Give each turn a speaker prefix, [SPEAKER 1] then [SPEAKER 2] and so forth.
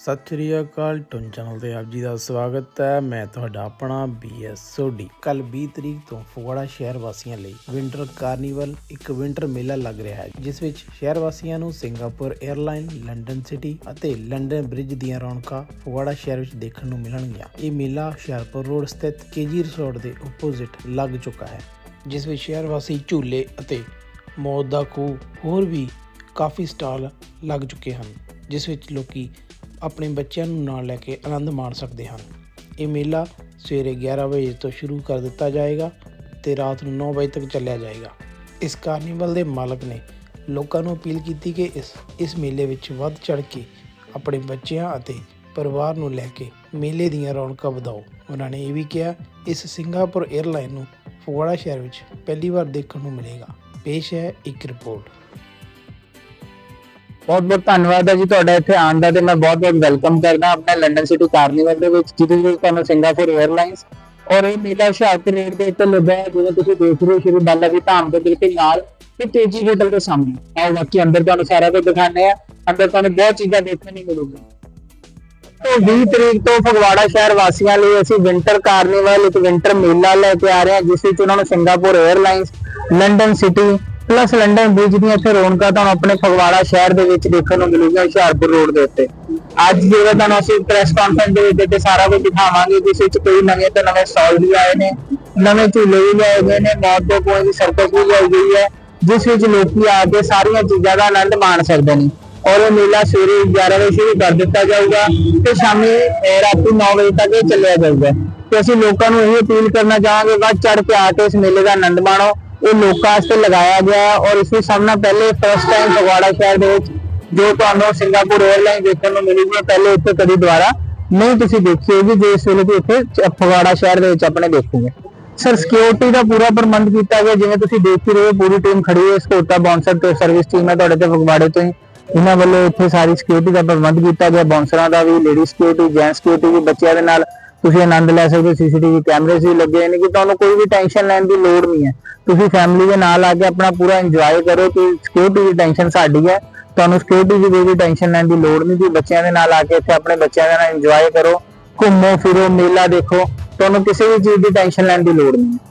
[SPEAKER 1] ਸਤਿ ਸ਼੍ਰੀ ਅਕਾਲ ਟੁਨ ਚੈਨਲ ਤੇ ਆਪ ਜੀ ਦਾ ਸਵਾਗਤ ਹੈ। ਮੈਂ ਤੁਹਾਡਾ ਆਪਣਾ ਬੀਐਸ ਸੋਢੀ ਕੱਲ 20 ਤਰੀਕ ਤੋਂ ਫਗਵਾੜਾ ਸ਼ਹਿਰ ਵਾਸੀਆਂ ਲਈ ਵਿੰਟਰ ਕਾਰਨੀਵਲ ਇੱਕ ਵਿੰਟਰ ਮੇਲਾ ਲੱਗ ਰਿਹਾ ਹੈ, ਜਿਸ ਵਿੱਚ ਸ਼ਹਿਰ ਵਾਸੀਆਂ ਨੂੰ ਸਿੰਗਾਪੁਰ 에ਅਰਲਾਈਨ ਲੰਡਨ ਸਿਟੀ ਅਤੇ ਲੰਡਨ ਬ੍ਰਿਜ ਦੀਆਂ ਰੌਣਕਾਂ ਫਗਵਾੜਾ ਸ਼ਹਿਰ ਵਿੱਚ ਦੇਖਣ ਨੂੰ ਮਿਲਣਗੀਆਂ। ਇਹ ਮੇਲਾ ਹੁਸ਼ਿਆਰਪੁਰ ਰੋਡ ਸਥਿਤ ਕੇਜੀ ਰਿਸੋਰਟ ਦੇ ਆਪੋਜ਼ਿਟ ਲੱਗ ਚੁੱਕਾ ਹੈ, ਜਿਸ ਵਿੱਚ ਸ਼ਹਿਰ ਵਾਸੀ ਝੂਲੇ ਅਤੇ ਮੌਤ ਦਾ ਖੂਹ ਹੋਰ ਵੀ ਕਾਫੀ ਸਟਾਲ ਲੱਗ ਚੁੱਕੇ ਹਨ, ਜਿਸ ਵਿੱਚ ਲੋਕੀ ਆਪਣੇ ਬੱਚਿਆਂ ਨੂੰ ਨਾਲ ਲੈ ਕੇ ਆਨੰਦ ਮਾਣ ਸਕਦੇ ਹਨ। ਇਹ ਮੇਲਾ ਸਵੇਰੇ 11 ਵਜੇ ਤੋਂ ਸ਼ੁਰੂ ਕਰ ਦਿੱਤਾ ਜਾਏਗਾ ਤੇ ਰਾਤ ਨੂੰ 9 ਵਜੇ ਤੱਕ ਚੱਲਿਆ ਜਾਏਗਾ। ਇਸ ਕਾਰਨੀਵਲ ਦੇ ਮਾਲਕ ਨੇ ਲੋਕਾਂ ਨੂੰ ਅਪੀਲ ਕੀਤੀ ਕਿ ਇਸ ਇਸ ਮੇਲੇ ਵਿੱਚ ਵੱਧ ਚੜ ਕੇ ਆਪਣੇ ਬੱਚਿਆਂ ਅਤੇ ਪਰਿਵਾਰ ਨੂੰ ਲੈ ਕੇ ਮੇਲੇ ਦੀਆਂ ਰੌਣਕਾਂ ਵਧਾਓ। ਉਹਨਾਂ ਨੇ ਇਹ ਵੀ ਕਿਹਾ, ਇਸ ਸਿੰਗਾਪੁਰ 에ਅਰਲਾਈਨ ਨੂੰ ਫਗਵਾੜਾ ਸ਼ਹਿਰ ਵਿੱਚ ਪਹਿਲੀ ਵਾਰ ਦੇਖਣ ਨੂੰ ਮਿਲੇਗਾ। ਪੇਸ਼ ਹੈ ਇੱਕ ਰਿਪੋਰਟ।
[SPEAKER 2] ਬਹੁਤ ਬਹੁਤ ਧੰਨਵਾਦ ਹੈ ਜੀ ਤੁਹਾਡਾ ਇੱਥੇ ਆਉਣ ਦਾ ਤੇ ਮੈਂ ਬਹੁਤ ਬਹੁਤ ਵੈਲਕਮ ਕਰਦਾ ਆਪਣੇ ਲੰਡਨ ਸਿਟੀ ਕਾਰਨੀਵਲ ਦੇ ਵਿੱਚ, ਜਿਹਦੇ ਵਿੱਚ ਤੁਹਾਨੂੰ ਸਿੰਗਾਪੁਰ 에ਅਰਲਾਈਨਸ ਔਰ ਇਹ ਮੇਲਾ ਹੁਸ਼ਿਆਰਪੁਰ ਰੇਟ ਦੇ ਉੱਤੇ ਲੱਗਾ ਹੈ, ਜਿਵੇਂ ਤੁਸੀਂ ਦੇਖ ਰਹੇ ਹੋ ਸ਼੍ਰੀ ਬਾਲਾ ਜੀ ਧਾਮ ਦੇ ਬਿਲਕੁਲ ਨਾਲ ਤੇ ਤੇਜੀ ਹੋਟਲ ਦੇ ਸਾਹਮਣੇ। ਆਓ ਬਾਕੀ ਅੰਦਰ ਤੁਹਾਨੂੰ ਸਾਰਾ ਕੁਝ ਦਿਖਾਣੇ ਆ ਅੰਦਰ ਤੁਹਾਨੂੰ ਬਹੁਤ ਚੀਜ਼ਾਂ ਦੇਖਣ ਨੂੰ ਮਿਲੂਗੀਆਂ। ਤੋਂ 20 ਤਰੀਕ ਤੋਂ ਫਗਵਾੜਾ ਸ਼ਹਿਰ ਵਾਸੀਆਂ ਲਈ ਅਸੀਂ ਵਿੰਟਰ ਕਾਰਨੀਵਲ ਇੱਕ ਵਿੰਟਰ ਮੇਲਾ ਲੈ ਕੇ ਆ ਰਹੇ ਹਾਂ, ਜਿਸ ਵਿੱਚ ਉਹਨਾਂ ਨੂੰ Singapore airlines London city plus London bridge ਦੀਆਂ ਇੱਥੇ ਰੌਣਕਾਂ ਤੁਹਾਨੂੰ ਆਪਣੇ ਫਗਵਾੜਾ ਸ਼ਹਿਰ ਦੇ ਵਿੱਚ ਦੇਖਣ ਨੂੰ ਮਿਲੂਗੀਆਂ ਹੁਸ਼ਿਆਰਪੁਰ ਰੋਡ ਦੇ ਉੱਤੇ। ਅੱਜ ਜਿਹੜਾ ਤੁਹਾਨੂੰ ਅਸੀਂ ਪ੍ਰੈਸ ਕਾਨਫਰੰਸ ਦੇ ਵਿੱਚ ਤੇ ਸਾਰਾ ਕੁਝ ਦਿਖਾਵਾਂਗੇ, ਜਿਸ ਵਿੱਚ ਕਈ ਨਵੇਂ ਤੋਂ ਨਵੇਂ ਸਟਾਲ ਵੀ ਆਏ ਨੇ, ਨਵੇਂ ਝੂਲੇ ਵੀ ਆਏ ਗਏ ਨੇ, ਮੌਤ ਦੇ ਕੋਈ ਦੀ ਸਰਕਸ ਵੀ ਆਈ ਗਈ ਹੈ, ਜਿਸ ਵਿੱਚ ਲੋਕੀ ਆ ਕੇ ਸਾਰੀਆਂ ਚੀਜ਼ਾਂ ਦਾ ਆਨੰਦ ਮਾਣ ਸਕਦੇ ਨੇ। ਔਰ ਇਹ ਮੇਲਾ ਸਵੇਰੇ 11 ਵਜੇ ਸ਼ੁਰੂ ਕਰ ਦਿੱਤਾ ਜਾਊਗਾ ਤੇ ਸ਼ਾਮੀ ਰਾਤੀ 9 ਵਜੇ ਤੱਕ ਇਹ ਚੱਲਿਆ ਜਾਊਗਾ। ਤੇ ਅਸੀਂ ਲੋਕਾਂ ਨੂੰ ਇਹ ਅਪੀਲ ਕਰਨਾ ਚਾਹਾਂਗੇ, ਵੱਧ ਚੜ ਕੇ ਆ ਕੇ ਇਸ ਮੇਲੇ ਦਾ ਆਨੰਦ ਮਾਣੋ। ਇਹ ਲੋਕਾਂ ਵਾਸਤੇ ਲਗਾਇਆ ਗਿਆ ਹੈ ਔਰ ਇਸ ਵਿੱਚ ਸਭ ਨਾਲ ਪਹਿਲੇ ਫਸਟ ਟਾਈਮ ਫਗਵਾੜਾ ਸ਼ਹਿਰ ਦੇ ਵਿੱਚ ਜੋ ਤੁਹਾਨੂੰ ਸਿੰਗਾਪੁਰ 에ਅਰਲਾਈਨ ਦੇਖਣ ਨੂੰ ਮਿਲੂਗੀ ਪਹਿਲੇ ਇੱਥੇ ਕਦੀ ਦੁਆਰਾ ਨਹੀਂ ਤੁਸੀਂ ਦੇਖੀ ਹੋਗੀ ਜੇ ਇਸ ਵੇਲੇ ਤੁਸੀਂ ਇੱਥੇ ਫਗਵਾੜਾ ਸ਼ਹਿਰ ਦੇ ਵਿੱਚ ਆਪਣੇ ਦੇਖੋਗੇ। ਸਰ ਸਿਕਿਉਰਿਟੀ ਦਾ ਪੂਰਾ ਪ੍ਰਬੰਧ ਕੀਤਾ ਗਿਆ, ਜਿਵੇਂ ਤੁਸੀਂ ਦੇਖ ਹੀ ਰਹੇ ਹੋ, ਪੂਰੀ ਟੀਮ ਖੜੀ ਹੈ ਸਕੋਟਾ ਬਾਉਂਸਰ ਤੇ ਸਰਵਿਸ ਟੀਮ ਹੈ ਤੁਹਾਡੇ ਤੇ ਫਗਵਾੜੇ ਤੋਂ ਹੀ। ਇਹਨਾਂ ਵੱਲੋਂ ਇੱਥੇ ਸਾਰੀ ਸਿਕਿਉਰਿਟੀ ਦਾ ਪ੍ਰਬੰਧ ਕੀਤਾ ਗਿਆ ਬਾਉਂਸਰਾਂ ਦਾ ਵੀ ਲੇਡੀ ਸਿਕਿਉਰਿਟੀ ਜੈਂਟ ਸਿਕਿਉਰਿਟੀ ਵੀ ਬੱਚਿਆਂ ਦੇ ਨਾਲ ਤੁਸੀਂ ਆਨੰਦ ਲੈ ਸਕਦੇ ਹੋ ਸੀਸੀਟੀਵੀ ਕੈਮਰੇਜ਼ ਵੀ ਲੱਗੇ ਹੋਏ ਨੇ ਕਿ ਤੁਹਾਨੂੰ ਕੋਈ ਵੀ ਟੈਨਸ਼ਨ ਲੈਣ ਦੀ ਲੋੜ ਨਹੀਂ ਹੈ। ਤੁਸੀਂ ਫੈਮਿਲੀ ਦੇ ਨਾਲ ਆ ਕੇ ਆਪਣਾ ਪੂਰਾ ਇੰਜੋਏ ਕਰੋ ਕਿ ਸਿਕਿਉਰਿਟੀ ਦੀ ਟੈਨਸ਼ਨ ਸਾਡੀ ਹੈ। ਤੁਹਾਨੂੰ ਸਿਕਿਉਰਿਟੀ ਦੀ ਕੋਈ ਵੀ ਟੈਨਸ਼ਨ ਲੈਣ ਦੀ ਲੋੜ ਨਹੀਂ, ਤੁਸੀਂ ਬੱਚਿਆਂ ਦੇ ਨਾਲ ਆ ਕੇ ਇੱਥੇ ਆਪਣੇ ਬੱਚਿਆਂ ਦੇ ਨਾਲ ਇੰਜੋਏ ਕਰੋ। ਘੁੰਮੋ ਫਿਰੋ, ਮੇਲਾ ਦੇਖੋ। ਤੁਹਾਨੂੰ ਕਿਸੇ ਵੀ ਚੀਜ਼ ਦੀ ਟੈਨਸ਼ਨ ਲੈਣ ਦੀ ਲੋੜ ਨਹੀਂ ਹੈ।